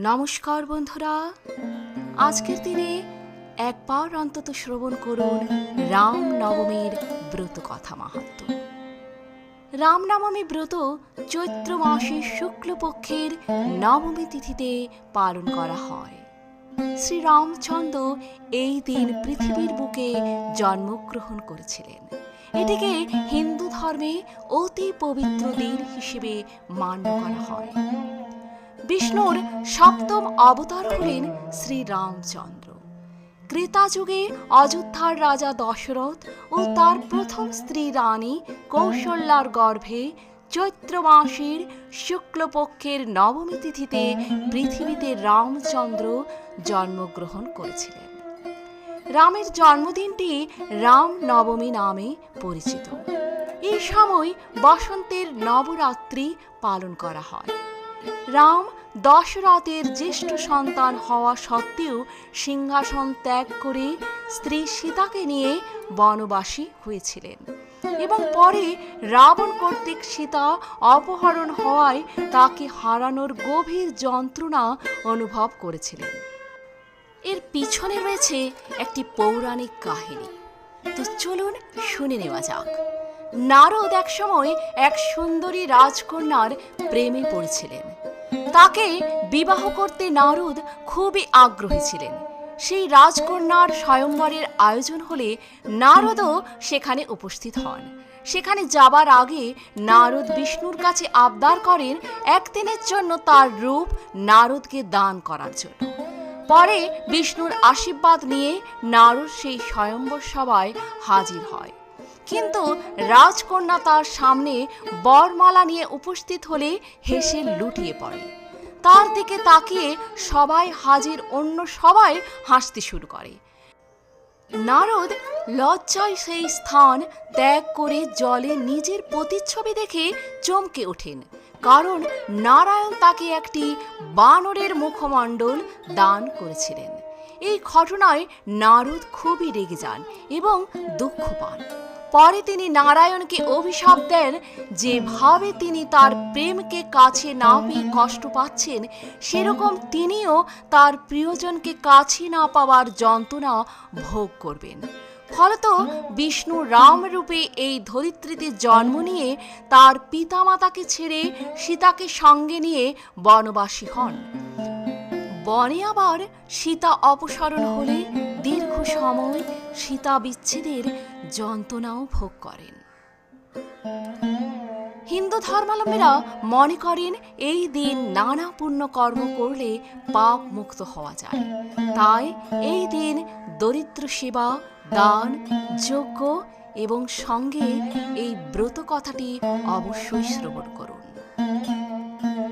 নমস্কার বন্ধুরা। আজকের দিনে একবার অন্তত শ্রবণ করুন রাম নবমীর ব্রত কথা মাহাত্ম। রামনবমী ব্রত চৈত্র মাসের শুক্লপক্ষের নবমী তিথিতে পালন করা হয়। শ্রীরামচন্দ্র এই দিন পৃথিবীর বুকে জন্মগ্রহণ করেছিলেন। এটিকে হিন্দু ধর্মে অতি পবিত্র দিন হিসেবে মান্য করা হয়। বিষ্ণুর সপ্তম অবতার হলেন শ্রীরামচন্দ্র ক্রেতা যুগে অযোধ্যার রাজা দশরথ ও তার প্রথম স্ত্রী রানী কৌশল্যার গর্ভে চৈত্র মাসের শুক্লপক্ষের নবমী তিথিতে পৃথিবীতে রামচন্দ্র জন্মগ্রহণ করেছিলেন। রামের জন্মদিনটি রাম নবমী নামে পরিচিত। এই সময় বসন্তের নবরাত্রি পালন করা হয়। রাম দশরথের জ্যেষ্ঠ সন্তান হওয়া সত্ত্বেও সিংহাসন ত্যাগ করে স্ত্রী সীতাকে নিয়ে বনবাসী হয়েছিলেন। এবং পরে রাবণ কর্তৃক সীতা অপহরণ হওয়ায় তাকে হারানোর গভীর যন্ত্রণা অনুভব করেছিলেন। এর পিছনে রয়েছে একটি পৌরাণিক কাহিনী। তো চলুন শুনে নেওয়া যাক। নারদ একসময় এক সুন্দরী রাজকন্যার প্রেমে পড়েছিলেন। তাকে বিবাহ করতে নারদ খুবই আগ্রহী ছিলেন। সেই রাজকন্যার স্বয়ংবরের আয়োজন হলে নারদও সেখানে উপস্থিত হন। সেখানে যাবার আগে নারদ বিষ্ণুর কাছে আবদার করেন একদিনের জন্য তার রূপ নারদকে দান করার জন্য। পরে বিষ্ণুর আশীর্বাদ নিয়ে নারদ সেই স্বয়ম্বর সভায় হাজির হয়। কিন্তু রাজকন্যা তার সামনে বরমালা নিয়ে উপস্থিত হলে হেসে লুটিয়ে পড়ে। তার দিকে তাকিয়ে সবাই হাজির অন্য সবাই হাসতে শুরু করে। নারদ লজ্জায় সেই স্থান ত্যাগ করে জলে নিজের প্রতিচ্ছবি দেখে চমকে ওঠেন, কারণ নারায়ণ তাকে একটি বানরের মুখমণ্ডল দান করেছিলেন। এই ঘটনায় নারদ খুবই রেগে যান এবং দুঃখ পান। পরে তিনি নারায়ণকে অভিশাপ দেন, যেভাবে তিনি তার প্রেমকে কাছে না পেয়ে কষ্ট পাচ্ছেন, সেরকম তিনিও তার প্রিয়জনকে কাছে না পাওয়ার যন্ত্রণা ভোগ করবেন। ফলত বিষ্ণু রাম রূপে এই ধরিত্রীতে জন্ম নিয়ে তার পিতামাতাকে ছেড়ে সীতাকে সঙ্গে নিয়ে বনবাসী হন। বনে আবার সীতা অপসারণ হলে দীর্ঘ সময় সীতা বিচ্ছেদের যন্ত্রণাও ভোগ করেন। হিন্দু ধর্মাবলম্বীরা মনে করেন এই দিন নানা পুণ্য কর্ম করলে পাপ মুক্ত হওয়া যায়। তাই এই দিন দরিদ্র সেবা, দান, যজ্ঞ এবং সঙ্গে এই ব্রত কথাটি অবশ্যই শ্রবণ করুন।